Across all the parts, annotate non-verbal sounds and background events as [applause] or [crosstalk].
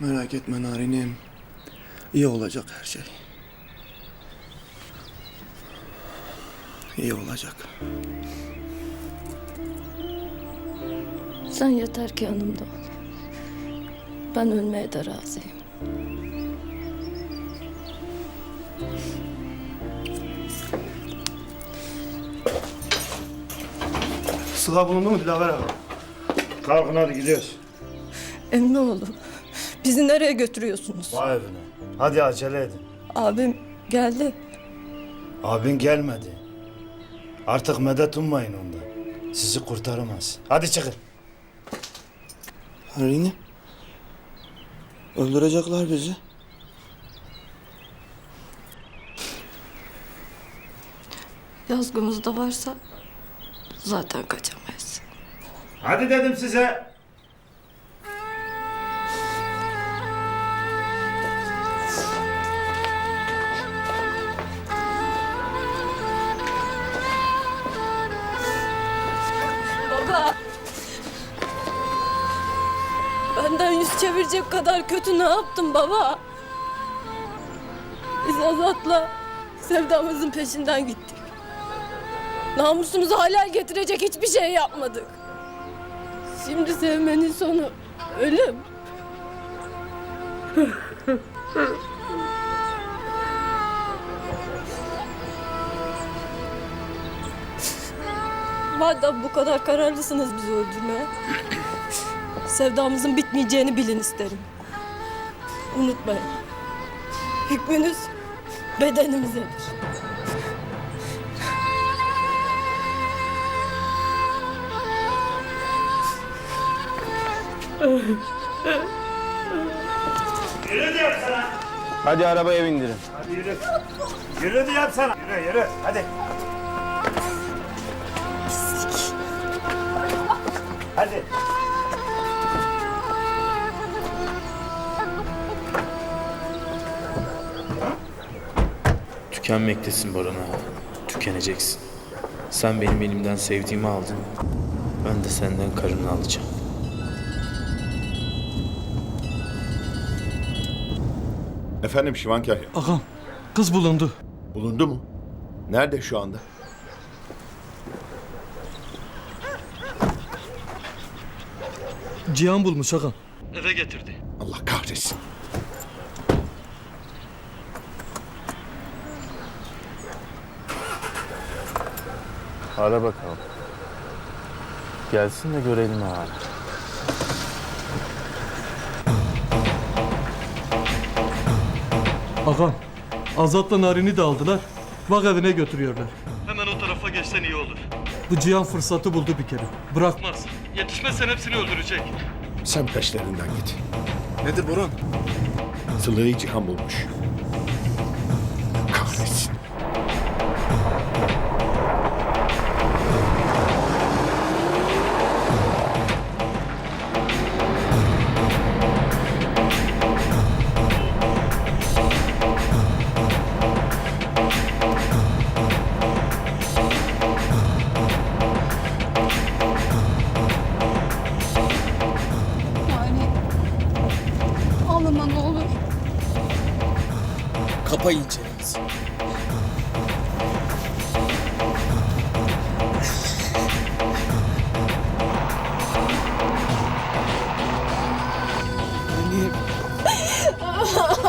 Merak etme Narinim. İyi olacak her şey. İyi olacak. Sen yeter ki yanımda ol. Ben ölmeye de razıyım. Sıla bulundu mu Dilaver abi? Kalkın hadi gidiyoruz. Emmoğlu, bizi nereye götürüyorsunuz? Vay evine. Hadi acele edin. Abim geldi. Abin gelmedi. Artık medet ummayın ondan. Sizi kurtaramaz. Hadi çıkın. Narinim. Öldürecekler bizi. Yazgımızda varsa zaten kaçamayız. Hadi dedim size. Baba! Benden yüz çevirecek kadar kötü ne yaptım baba? Biz Azat'la sevdamızın peşinden gittik. Namusumuzu halal getirecek hiçbir şey yapmadık. Şimdi sevmenin sonu ölüm. [laughs] Madem bu kadar kararlısınız bizi öldürmeye. Sevdamızın bitmeyeceğini bilin isterim. Unutmayın. Hükmünüz bedenimizedir. Yürü diyorum sana. Hadi arabaya bindirin. Hadi yürü. Yürü diyorum sana. Yürü yürü. Hadi. Hadi. Tükenmektesin Baran ağa. Tükeneceksin. Sen benim elimden sevdiğimi aldın. Ben de senden karını alacağım. Efendim Şivan Kahya. Ağam, kız bulundu. Bulundu mu? Nerede şu anda? Cihan bulmuş ağam. Eve getirdi. Allah kahretsin. Ara bakalım. Gelsin de görelim ağa. Ağam, Azat'la Narin'i de aldılar. Bak evine götürüyorlar. Hemen o tarafa geçsen iyi olur. Bu Cihan fırsatı buldu bir kere. Bırakmaz. Yetişmezsen hepsini öldürecek. Sen peşlerinden git. Nedir Burhan? Sıla'yı Cihan bulmuş. Kapayın çenenizi.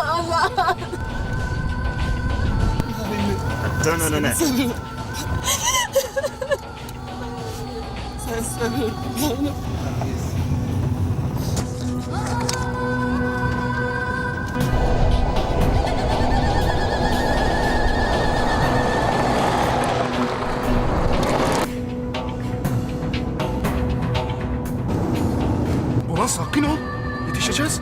Annem. Dön önüne. Sen seviyorum. Sakin ol. Yetişeceğiz.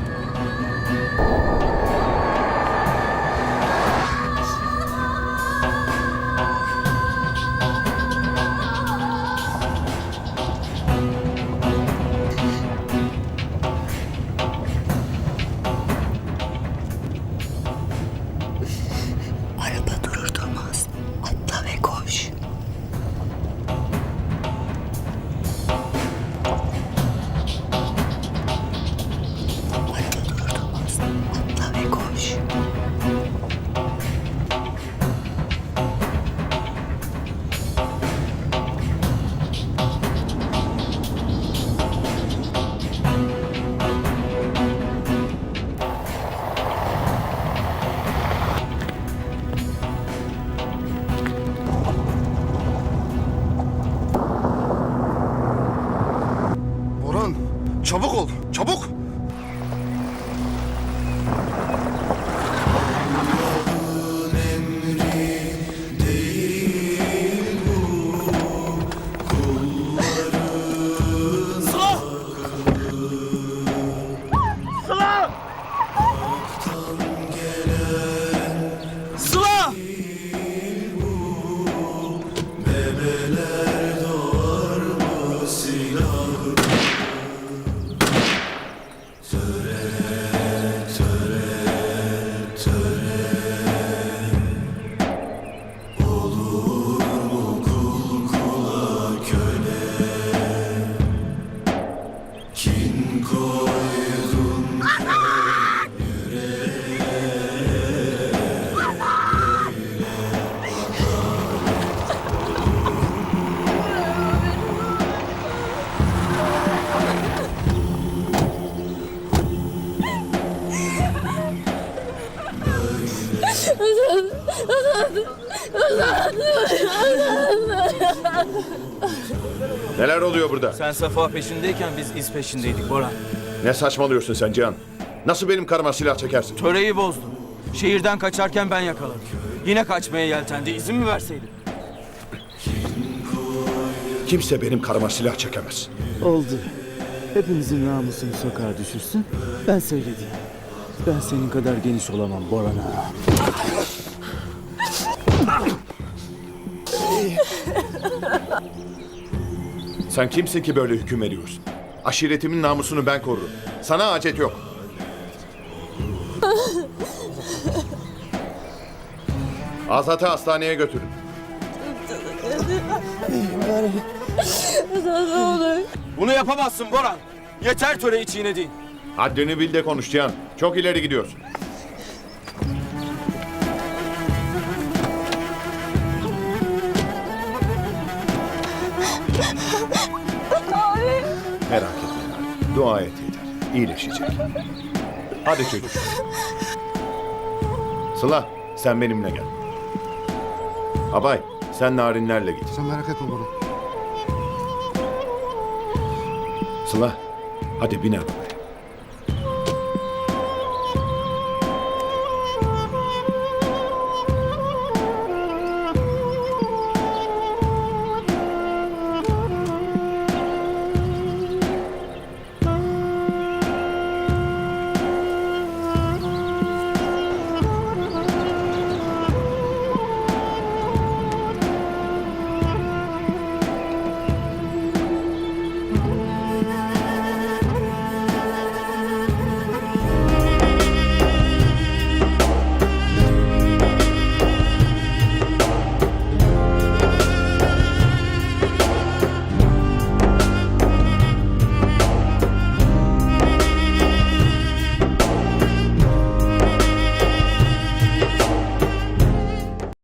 [laughs] Neler oluyor burada? Sen Safa peşindeyken biz iz peşindeydik Boran. Ne saçmalıyorsun sen Cihan? Nasıl benim karıma silah çekersin? Töreyi bozdun. Şehirden kaçarken ben yakaladım. Yine kaçmaya yeltendi. İzin mi verseydin? Kimse benim karıma silah çekemez. Oldu. Hepinizin namusunu sokağa düşürsün. Ben söyledim. Ben senin kadar geniş olamam Boran ağa. [laughs] Sen kimsin ki böyle hüküm veriyorsun? Aşiretimin namusunu ben korurum. Sana acet yok. [laughs] Azat'ı hastaneye götürün. Bunu yapamazsın Boran. Yeter töreyi çiğnediğin. Haddini bil de konuş Cihan. Çok ileri gidiyorsun. Merak etme. Dua et yeter. İyileşecek. Hadi çocuk. Sıla sen benimle gel. Abay sen narinlerle git. Sen merak etme baba. Sıla hadi bin arabaya.